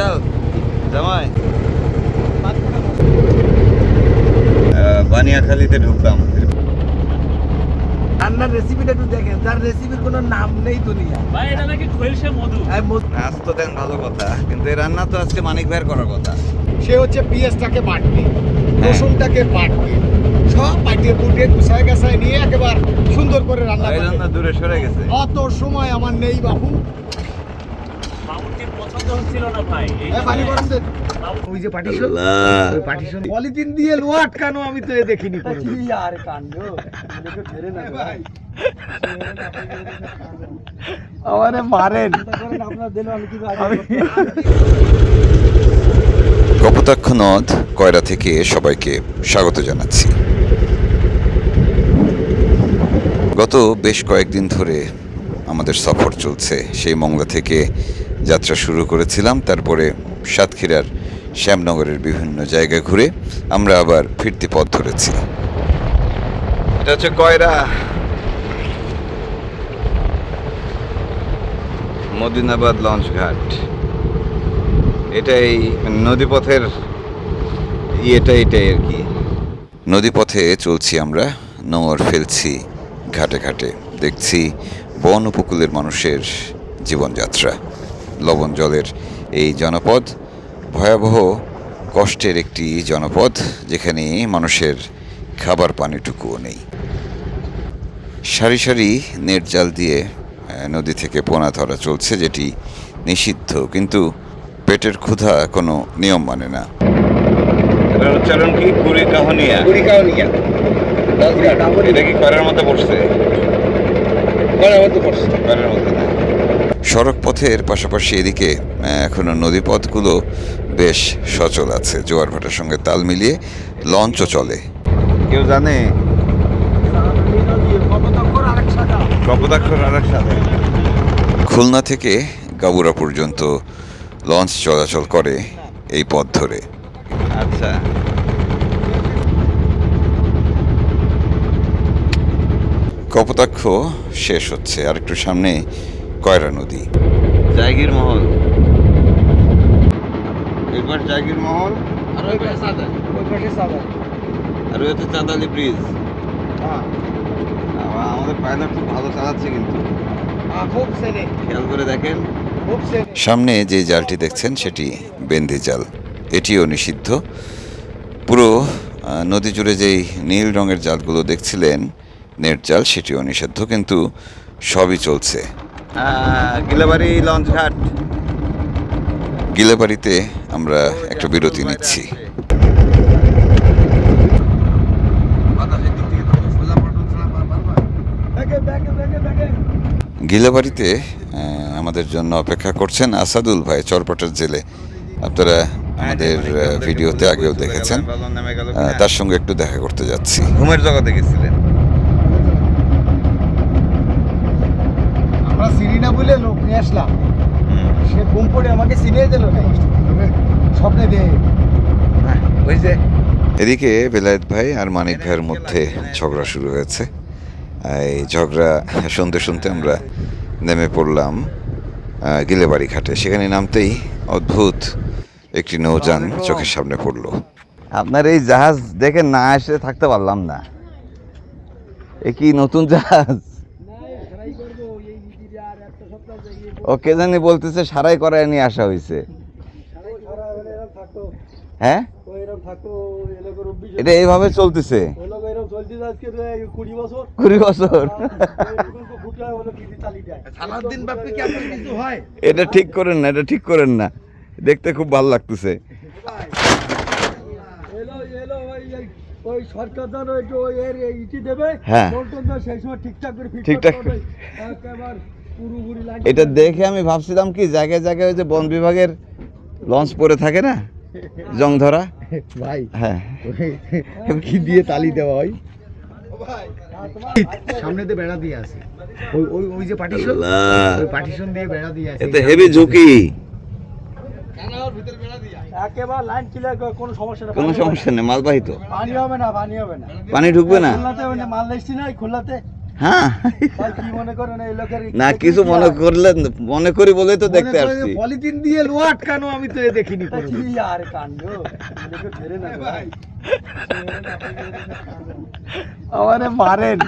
চাল জামাই। বানিয়াখালীতে ঢুকলাম। রান্নার রেসিপিটা একটু দেখেন যার রেসিপির কোনো নাম নেই দুনিয়া। ভাই এটা নাকি খোলসে মধু? নাচ তো দেন ভালো কথা কিন্তু এই রান্না তো আজকে মানিক ভাইয়ের করার কথা। সে হচ্ছে পেঁয়াজটাকে বাটবে রসুনটাকে বাটবে। সব পাটিয়ে পুটিয়ে গুছায় গাছায় নিয়ে একেবারে সুন্দর করে রান্না এই রান্না দূরে সরে গেছে। অত সময় আমার নেই বাবু মামুটির পছন্দ হচ্ছিল না ভাই এই এ, পানি গরম দে। ওই যে পার্টিশন? ওই পার্টিশন? পলিথিন দিয়ে লোহা আটকানো আমি তো দেখিনি কোনো আর কাণ্ড? না ভাই। আমারে মারেন। আপনার দিলে আমি কি কপোতাক্ষ নদ কয়রা থেকে সবাইকে স্বাগত জানাচ্ছি। গত বেশ কয়েকদিন ধরে আমাদের সফর চলছে সেই মংলা থেকে যাত্রা শুরু করেছিলাম তারপরে সাতক্ষীরার শ্যামনগরের বিভিন্ন জায়গা ঘুরে আমরা আবার ফিরতি পথ ধরেছি এটা হচ্ছে কয়রা? মদিনাবাদ লঞ্চ ঘাট। এটাই নদীপথের ইয়েটা এটাই আর কি। নদীপথে চলছি আমরা নোংর ফেলছি ঘাটে ঘাটে দেখছি বন উপকূলের মানুষের জীবনযাত্রা। লবণ জলের এই জনপদ। ভয়াবহ কষ্টের একটি জনপদ যেখানে মানুষের খাবার পানিটুকুও নেই। সারি সারি নেট জাল দিয়ে নদী থেকে পোনা ধরা চলছে যেটি নিষিদ্ধ। কিন্তু পেটের ক্ষুধা কোনো নিয়ম মানে না। উচ্চারণ কি? কুড়ি কাহনিয়া। কুড়িকাও নিয়ে এটা কি কয়রার মতো পড়ছে করার মতো করছে। কয়রার মতো না। সড়ক পথের পাশাপাশি এদিকে এখনও নদীপথগুলো বেশ সচল আছে। জোয়ার ভাটার সঙ্গে তাল মিলিয়ে লঞ্চও চলে। কেউ জানে? খুলনা থেকে গাবুরা পর্যন্ত লঞ্চ চলাচল করে এই পথ ধরে। আচ্ছা। কপোতাক্ষ শেষ হচ্ছে। আর একটু সামনে কয়রা নদী? জায়গির মহল। এবার জায়গির মহল? আর ওই পাশে সাদা ওই পাশে সাদা আর ওই হচ্ছে চাঁদালি ব্রিজ হ্যাঁ। আমাদের পাইলট খুব ভালো চালাচ্ছে কিন্তু। হ্যাঁ, খুব খেয়াল করে দেখেন। সামনে যে জালটি দেখছেন সেটি বেন্ধি জাল। এটিও নিষিদ্ধ। পুরো নদী জুড়ে যেই নীল রঙের জালগুলো দেখছিলেন নেট জাল সেটিও নিষিদ্ধ। কিন্তু সবই চলছে। গিলাবাড়ি লঞ্চ ঘাট। গিলেবাড়িতে আমরা একটা বিরতি নিচ্ছি। গিলাবাড়িতে আমাদের জন্য অপেক্ষা করছেন আসাদুল ভাই চরপটার জেলে। আপনারা আমাদের ভিডিওতে আগেও দেখেছেন। তার সঙ্গে একটু দেখা করতে যাচ্ছি। ঘুমের জগতে গেছিলেন আমরা চিনি না বলে লোক নিয়ে আসলাম। সে ঘুম পড়ে আমাকে চিনিয়ে দিল না। স্বপ্নে দে। হ্যাঁ, ওই যে। এদিকে বেলায়েত ভাই আর মানিক ভাইয়ের মধ্যে ঝগড়া শুরু হয়েছে। এই ঝগড়া শুনতে শুনতে আমরা নেমে পড়লাম আহ, গিলেবাড়ি ঘাটে। সেখানে নামতেই অদ্ভুত একটি নৌযান চোখের সামনে পড়ল। আপনার এই জাহাজ দেখে না এসে থাকতে পারলাম না। এ কি নতুন জাহাজ? ও কে জানি বলতেছে সারাই করায় নিয়ে আসা হয়েছে হ্যাঁ? এটা এইভাবে চলতেছে? কুড়ি বছর? এটা ঠিক করেন না এটা ঠিক করেন না। দেখতে খুব ভালো লাগতেছে। ওই সরকার একটু ওই ইটি দেবে হ্যাঁ। সেই সময় ঠিকঠাক করে। ঠিকঠাক এটা দেখে আমি ভাবছিলাম কি জায়গায় জায়গায় ওই যে বন বিভাগের লঞ্চ পরে থাকে না? জং ধরা ভাই হ্যাঁ। কি দিয়ে তালি দেওয়া হয়? সামনে দিয়ে বেড়া দিয়ে আছে। ওই ওই ওই যে পার্টিশন? ওই পার্টিশন দিয়ে বেড়া দিয়ে আছে। এতে হেভি ঝুঁকি। একেবারে লাইন ক্লিয়ার কোনো সমস্যা নেই। মালবাহী তো। পানি হবে না পানি হবে না। পানি ঢুকবে না? খুলনাতে মাল এসছি না খুলনাতে হ্যাঁ। ভাই কি মনে করেন এই লোকের না কিছু মনে করলেন মনে করি বলেই তো দেখতে আসছি। পলিথিন দিয়ে লোহা আটকানো আমি তো এ দেখিনি আর কাণ্ড? ধরে না ভাই। আমারে মারেন।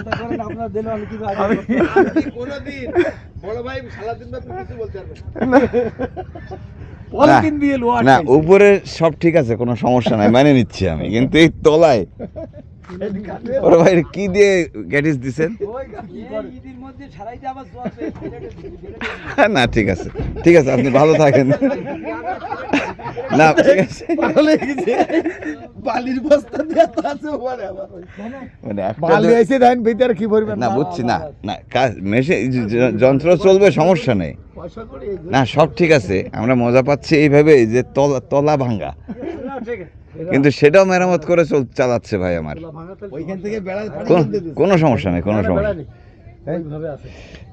না। উপরে সব ঠিক আছে কোনো সমস্যা নাই মানে নিচ্ছি আমি। কিন্তু এই তলায় ওর ভাই কি দিয়ে গ্যাটিস দিছেন? না ঠিক আছে। ঠিক আছে আপনি ভালো থাকেন। না ঠিক আছে। পাগল গেছে। বালির বস্তা দিয়ে আছে ওখানে মানে বালি যে- আইছে ভিতরে কি ভরবেন? না বুঝছি না না যন্ত্র চলবে সমস্যা নেই। না সব ঠিক আছে আমরা মজা পাচ্ছি এইভাবে যে তলা তলা ভাঙ্গা কিন্তু সেটাও মেরামত করে চল চালাচ্ছে ভাই আমার। ওইখান থেকে বেড়া কোন- কোনো সমস্যা নেই কোনো সমস্যা নেই। এইভাবে আছে।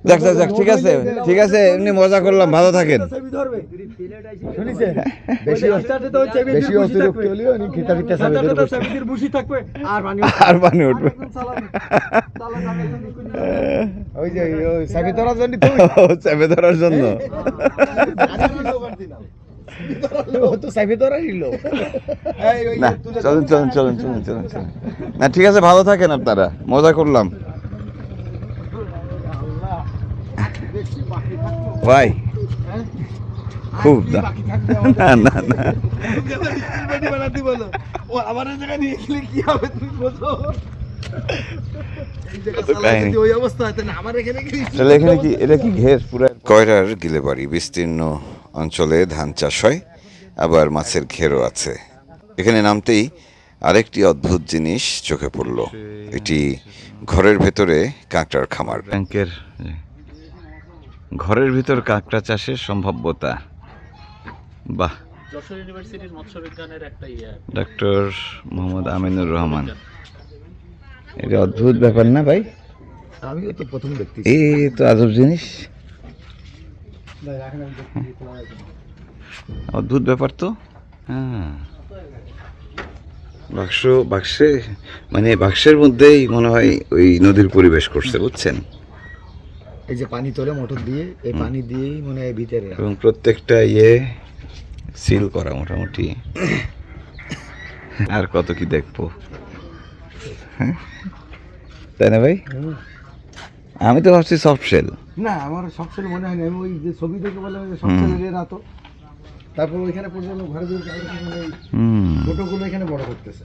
যাক যাক ঠিক আছে ঠিক আছে এমনি মজা করলাম ভালো থাকেন। আর পানি উঠবে। ওই যে ওই চাবি ধরার জন্য। তো না চলুন চলুন চলুন চলুন চলুন চলুন। না ঠিক আছে ভালো থাকেন আপনারা। মজা করলাম। ভাই খুব না না না। না ও আমার জায়গায় নিয়ে গেলে কি হবে তুমি বোঝো এখানে কয়রার গিলেবাড়ি বিস্তীর্ণ। অঞ্চলে ধান চাষ হয় আবার মাছের ঘেরও আছে। এখানে নামতেই আরেকটি অদ্ভুত জিনিস চোখে পড়ল। এটি ঘরের ভেতরে কাঁকড়ার খামার। ব্যাংকের ঘরের ভিতর কাঁকড়া চাষের সম্ভাব্যতা। বাহ। যশোর ইউনিভার্সিটির মৎস্য একটা ইয়ে। ডক্টর মোহাম্মদ আমিনুর রহমান। এটা অদ্ভুত ব্যাপার না ভাই? আমিও তো প্রথম দেখতে এই তো আজব জিনিস। অদ্ভুত ব্যাপার তো? হ্যাঁ। বাক্স বাক্সে মানে বাক্সের মধ্যেই মনে হয় ওই নদীর পরিবেশ করছে বুঝছেন? এই যে পানি তোলে মোটর দিয়ে এই পানি দিয়েই মনে হয় ভিতরে এবং প্রত্যেকটা ইয়ে সিল করা মোটামুটি। আর কত কি দেখব? হ্যাঁ? তাই না ভাই? আমি তো ভাবছি সফট শেল না আমার সবসময় মনে হয় না। আমি ওই যে ছবি দেখে বলে হুম। সবসময় না তো তারপর ওইখানে পর্যন্ত ঘরে দিয়ে হুম। ছোটগুলো এখানে বড় করতেছে।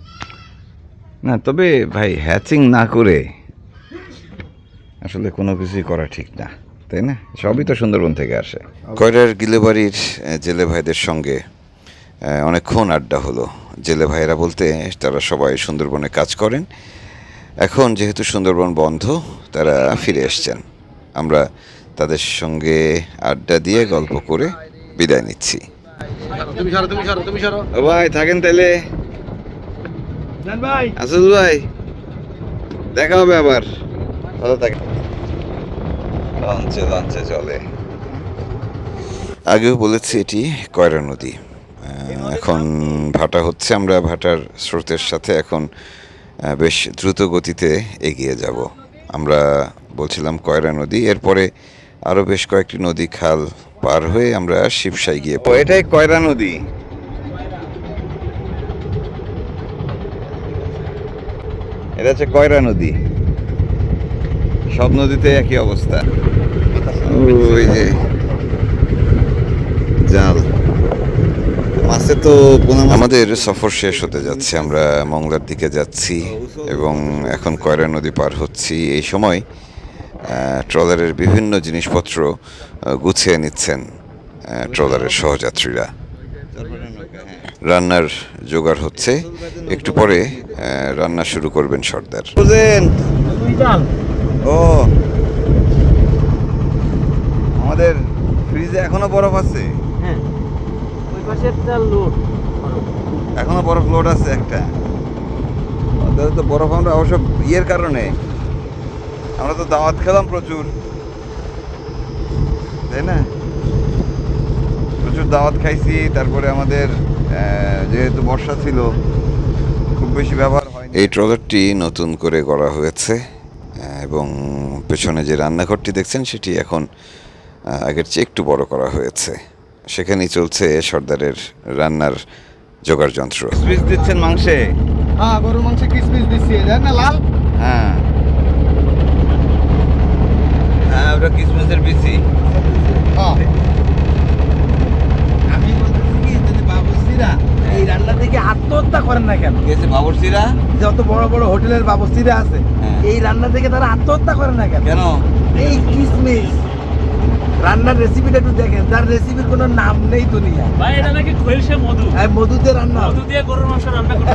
না তবে ভাই হ্যাচিং না করে আসলে কোনো কিছুই করা ঠিক না তাই না? সবই তো সুন্দরবন থেকে আসে। কয়রার গিলেবাড়ির জেলে ভাইদের সঙ্গে অনেকক্ষণ আড্ডা হলো। জেলে ভাইয়েরা বলতে তারা সবাই সুন্দরবনে কাজ করেন। এখন যেহেতু সুন্দরবন বন্ধ তারা ফিরে এসছেন। আমরা তাদের সঙ্গে আড্ডা দিয়ে গল্প করে বিদায় নিচ্ছি। তুমি সরো তুমি সরো তুমি সরো। ও ভাই থাকেন তাহলে আসল ভাই। দেখা হবে আবার। ভালো থাকেন। লঞ্চে লঞ্চে চলে। আগেও বলেছি এটি কয়রা নদী। এখন ভাটা হচ্ছে আমরা ভাটার স্রোতের সাথে এখন বেশ দ্রুত গতিতে এগিয়ে যাব। আমরা বলছিলাম কয়রা নদী এরপরে আরও বেশ কয়েকটি নদী খাল পার হয়ে আমরা শিবসাই গিয়ে। এটাই কয়রা নদী? এটা হচ্ছে কয়রা নদী। সব নদীতে একই অবস্থা। ওই যে জাল। মাছে তো আমাদের সফর শেষ হতে যাচ্ছে আমরা মংলার দিকে যাচ্ছি এবং এখন কয়রা নদী পার হচ্ছি। এই সময় ট্রলারের বিভিন্ন জিনিসপত্র গুছিয়ে নিচ্ছেন ট্রলারের সহযাত্রীরা। রান্নার জোগাড় হচ্ছে। একটু পরে রান্না শুরু করবেন সর্দার। ও। আমাদের ফ্রিজে এখনও বরফ আছে। হ্যাঁ লোড এখনও বরফ লোড আছে একটা। ওদের তো বরফ আমরা অবশ্য ইয়ের কারণে। আমরা তো দাওয়াত খেলাম প্রচুর। তাই না? প্রচুর দাওয়াত খাইছি তারপরে আমাদের যেহেতু বর্ষা ছিল খুব বেশি ব্যবহার হয়নি। এই ট্রলারটি নতুন করে গড়া হয়েছে এবং পেছনে যে রান্নাঘরটি দেখছেন সেটি এখন আগের চেয়ে একটু বড় করা হয়েছে। সেখানেই চলছে সর্দারের রান্নার জোগাড় যন্ত্র। পিস দিচ্ছেন মাংসে? হ্যাঁ গরুর মাংস কিসমিস দিচ্ছি না লাল? হ্যাঁ। হ্যাঁ ওটা কিসমিসের বিচি। হ্যাঁ। আমি বলতেছি কি যদি বাবুসিরা এই রান্না থেকে আত্মহত্যা করেন না কেন? গেছে বাবরসিরা যত বড় বড় হোটেলের বাবুসিরা আছে হ্যাঁ। এই রান্না থেকে তারা আত্মহত্যা করেন না কেন? কেন? এই কিসমিস। রান্নার রেসিপিটা একটু দেখেন যার রেসিপির কোনো নাম নেই দুনিয়া ভাই এটা নাকি খৈলসে মধু। আর মধুতে রান্না মধু দিয়ে গরুর মাংস রান্না করতে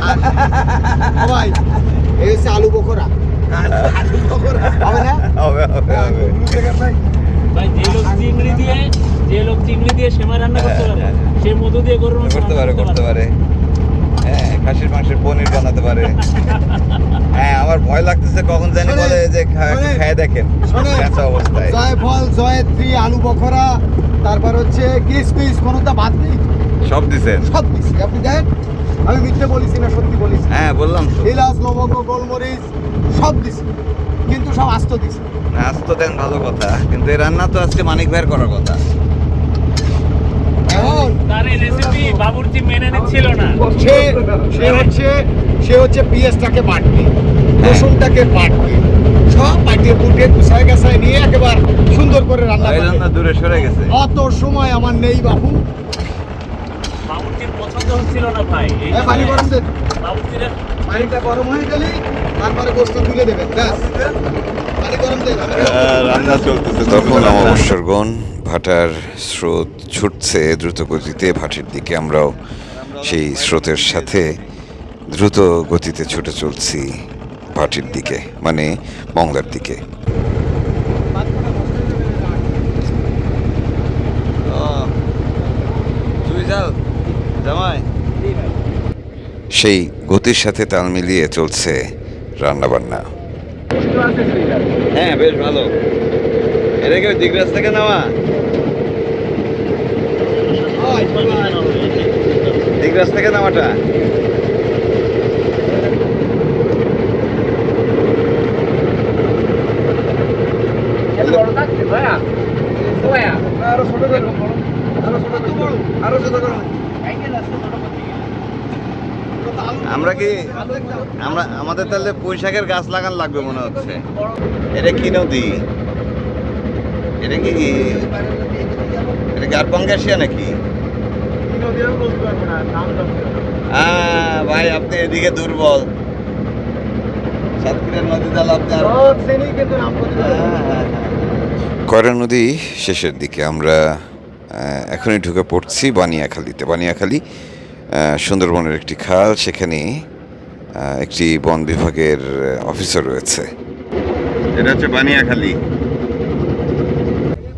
ও ভাই এই হচ্ছে আলু বকরা হবে না? হবে হবে হবে। ভাই। যে লোক চিংড়ি দিয়ে যে লোক চিংড়ি দিয়ে সেমাই রান্না করতে পারে সে মধু দিয়ে গরুর মাংস করতে পারে করতে পারে। হ্যাঁ খাসির মাংসের পনির বানাতে পারে। হ্যাঁ আমার ভয় লাগতেছে কখন জানি বলে যে খেয়ে দেখেন। কাঁচা অবস্থায়। জয়ফল জয়ত্রী আলু বখরা তারপর হচ্ছে কিসমিস কোনোটা বাদ নেই। সব দিছেন সব দিছি। আপনি দেখেন আমি মিথ্যে বলিছি না সত্যি বলিছি। হ্যাঁ বললাম এলাচ লবঙ্গ গোলমরিচ সব দিছি। কিন্তু সব আস্ত দিছি। আস্ত দেন ভালো কথা। কিন্তু এই রান্না তো আজকে মানিক ভাইয়ের করার কথা। তার এই রেসিপি বাবুর্চি মেনে নিচ্ছিল না। সে সে হচ্ছে সে হচ্ছে পেঁয়াজটাকে বাটবে রসুনটাকে বাটবে। সব পাটিয়ে পুটিয়ে গুছায় গাছায় নিয়ে একেবারে সুন্দর করে রান্না রান্না দূরে সরে গেছে। অত সময় আমার নেই বাবু। বাবুর্চির পছন্দ হচ্ছিল না ভাই। এই পানি গরম দেন বাবুর্চির পানিটা গরম হয়ে গেলে তারপরে গোস্ত তুলে দেবেন ব্যাস। পানি গরম দেন রান্না চলতেছে তখন অমাবস্যার গণ ভাটার স্রোত ছুটছে দ্রুত গতিতে, ভাটির দিকে আমরাও সেই স্রোতের সাথে দ্রুত গতিতে ছুটে চলছি ভাটির দিকে মানে মংলার দিকে। সেই গতির সাথে তাল মিলিয়ে চলছে রান্নাবান্না। হ্যাঁ বেশ ভালো। এটা কি ওই থেকে নেওয়া দিগরাজ থেকে নেওয়াটা আরও ছোট করে আরও ছোট তো বড় আরও ছোট করে আমরা কি আমরা আমাদের তাহলে পুঁই শাকের গাছ লাগান লাগবে মনে হচ্ছে। এটা কি নদী? এটা কি এটা কি আর পঙ্গাসিয়া নাকি? হ্যাঁ ভাই আপনি এদিকে দুর্বল। হ্যাঁ, হ্যাঁ, হ্যাঁ। কয়রা নদী শেষের দিকে আমরা এখনই ঢুকে পড়ছি বানিয়াখালীতে বানিয়াখালী সুন্দরবনের একটি খাল সেখানে একটি বন বিভাগের অফিসার রয়েছে। এটা হচ্ছে বানিয়াখালী।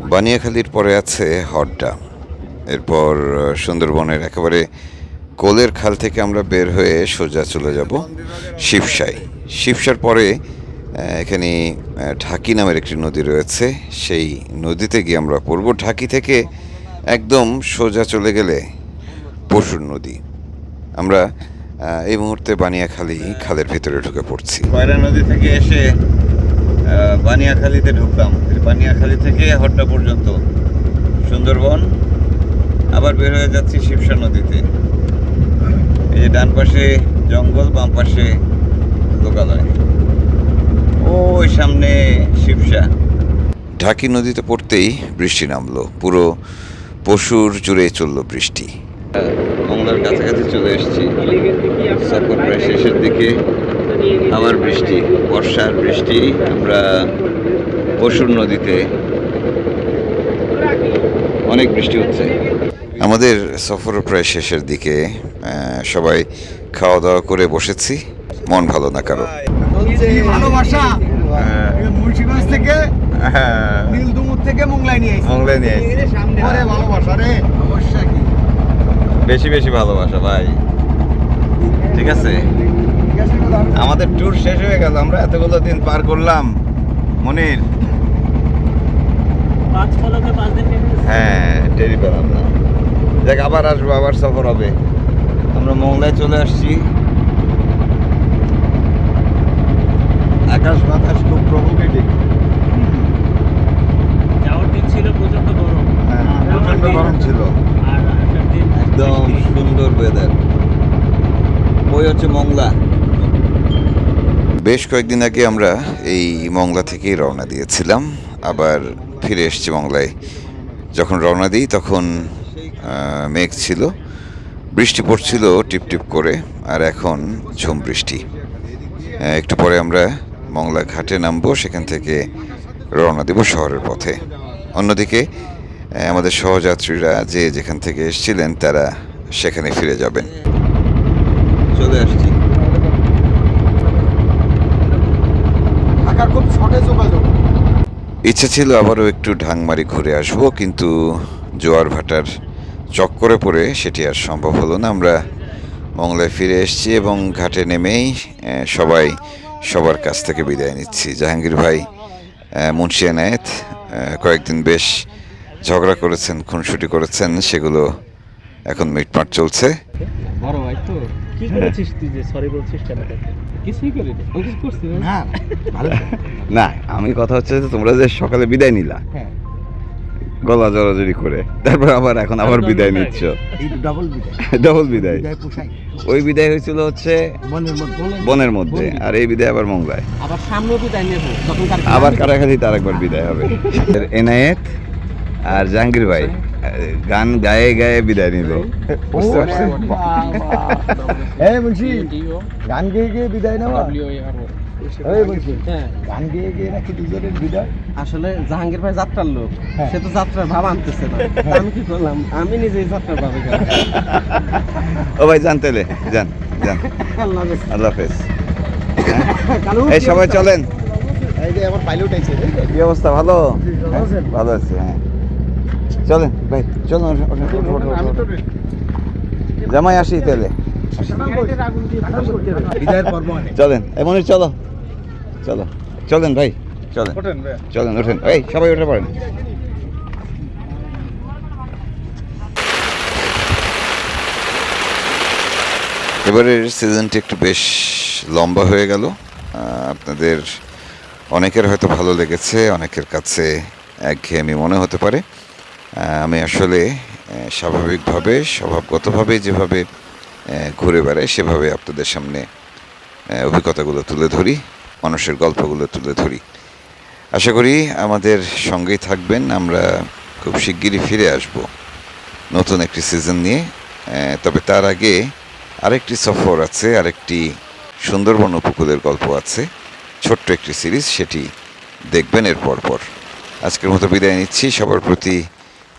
বানিয়াখালীর পরে আছে হড্ডা এরপর সুন্দরবনের একেবারে কোলের খাল থেকে আমরা বের হয়ে সোজা চলে যাব শিবসাই। শিবসার পরে এখানে ঢাকি নামের একটি নদী রয়েছে। সেই নদীতে গিয়ে আমরা পড়ব। ঢাকি থেকে একদম সোজা চলে গেলে পশুর নদী। আমরা এই মুহূর্তে বানিয়াখালী খালের ভিতরে ঢুকে পড়ছি। কয়রা নদী থেকে এসে বানিয়াখালীতে ঢুকলাম। বানিয়াখালী থেকে হট্টা পর্যন্ত। সুন্দরবন আবার বের হয়ে যাচ্ছি শিবসা নদীতে। এই যে ডান পাশে জঙ্গল বাম পাশে লোকালয়। ওই সামনে শিবসা। ঢাকি নদীতে পড়তেই বৃষ্টি নামলো। পুরো পশুর জুড়ে চলল বৃষ্টি। মংলার কাছাকাছি চলে এসেছি। সফর প্রায় শেষের দিকে। আবার বৃষ্টি বর্ষার বৃষ্টি। আমরা পশুর নদীতে অনেক বৃষ্টি হচ্ছে। আমাদের সফর প্রায় শেষের দিকে সবাই খাওয়া দাওয়া করে বসেছি। মন ভালো না কারও। ভালোবাসা। এ মুন্সিগঞ্জ থেকে নীলদুমুর থেকে নিয়ে নিয়ে। ভালোবাসা রে। বেশি বেশি ভালোবাসা ভাই। ঠিক আছে? ঠিক আছে আমাদের ট্যুর শেষ হয়ে গেল আমরা এতগুলো দিন পার করলাম। মনির। হ্যাঁ। পেলাম না। দেখ আবার আসব আবার সফর হবে। আমরা মংলায় চলে আসছি। আকাশ বাতাস খুব প্রভোকেটিং যাওয়ার দিন ছিল প্রচণ্ড গরম। হ্যাঁ, প্রচণ্ড গরম ছিল। একদম সুন্দর ওয়েদার ওই হচ্ছে মংলা। বেশ কয়েকদিন আগে আমরা এই মংলা থেকেই রওনা দিয়েছিলাম। আবার ফিরে এসেছি মংলায়। যখন রওনা দিই তখন মেঘ ছিল, বৃষ্টি পড়ছিল টিপ টিপ করে, আর এখন ঝুম বৃষ্টি। একটু পরে আমরা মংলা ঘাটে নামবো, সেখান থেকে রওনা দেব শহরের পথে। অন্যদিকে আমাদের সহযাত্রীরা যে যেখান থেকে এসেছিলেন, তারা সেখানে ফিরে যাবেন। চলে আসছি। ইচ্ছে ছিল আবারও একটু ঢাংমারি ঘুরে আসব, কিন্তু জোয়ার ভাটার চক্করে পড়ে সেটি আর সম্ভব হলো না। আমরা মংলায় ফিরে এসেছি এবং ঘাটে নেমেই সবাই সবার কাছ থেকে বিদায় নিচ্ছি। জাহাঙ্গীর ভাই মুন্সি এনায়েত কয়েকদিন বেশ ঝগড়া করেছেন, খুনসুটি করেছেন, সেগুলো এখন মিটমাট চলছে। বড় ভাই তো। কি করেছিস তুই যে সরি বলছিস কেন? কিছুই করিনি। আমি কিছু করছি না হ্যাঁ ভালো। না আমি কথা হচ্ছে যে তোমরা যে সকালে বিদায় নিলা হ্যাঁ। গলা জড়াজড়ি করে তারপর আবার এখন আবার বিদায় নিচ্ছ। ডাবল বিদায়। ডবল বিদায়। বিদায় ওই বিদায় হয়েছিল হচ্ছে বনের মধ্যে। আর এই বিদায় আবার মংলায় আবার সামনেও বিদায় নেব। আবার কারাখালি তার একবার বিদায় হবে। এনায়েত আর জাহাঙ্গীর ভাই। গান গায়ে গায়ে বিদায় নিল। এই বলছি গান গেয়ে গিয়ে বিদায় নেওয়া? হ্যাঁ গান গেয়ে গিয়ে নাকি দুজনের বিদায়? আসলে জাহাঙ্গীর ভাই যাত্রার লোক হ্যাঁ। সে তো যাত্রার ভাব আনতেছে না। আমি কি করলাম? আমি নিজেই যাত্রার ভাবে ও ভাই যান তাহলে যান যান। আল্লাহ হাফেজ। এই সবাই চলেন। এই যে আমার পাইলট আইছে কি অবস্থা ভালো? ভালো ভালো আছে হ্যাঁ। চলেন ভাই চলুন। জামাই আসি তাহলে। চলেন এমনই চলো। চলো। চলেন ভাই চলেন। ওঠেন ভাই। চলেন ওঠেন। এই সবাই উঠে পড়েন। এবারের সিজনটি একটু বেশ লম্বা হয়ে গেল। আপনাদের অনেকের হয়তো ভালো লেগেছে অনেকের কাছে একঘেয়েমি মনে হতে পারে। আমি আসলে স্বাভাবিকভাবে, স্বভাবগতভাবে যেভাবে ঘুরে বেড়াই, সেভাবে আপনাদের সামনে অভিজ্ঞতাগুলো তুলে ধরি, মানুষের গল্পগুলো তুলে ধরি। আশা করি আমাদের সঙ্গেই থাকবেন। আমরা খুব শিগগিরই ফিরে আসব নতুন একটি সিজন নিয়ে। তবে তার আগে আরেকটি সফর আছে, আরেকটি সুন্দরবন উপকূলের গল্প আছে, ছোট্ট একটি সিরিজ সেটি দেখবেন এর পরপর। আজকের মতো বিদায় নিচ্ছি। সবার প্রতি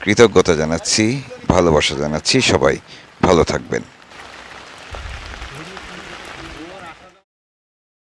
কৃতজ্ঞতা জানাচ্ছি ভালোবাসা জানাচ্ছি সবাই ভালো থাকবেন।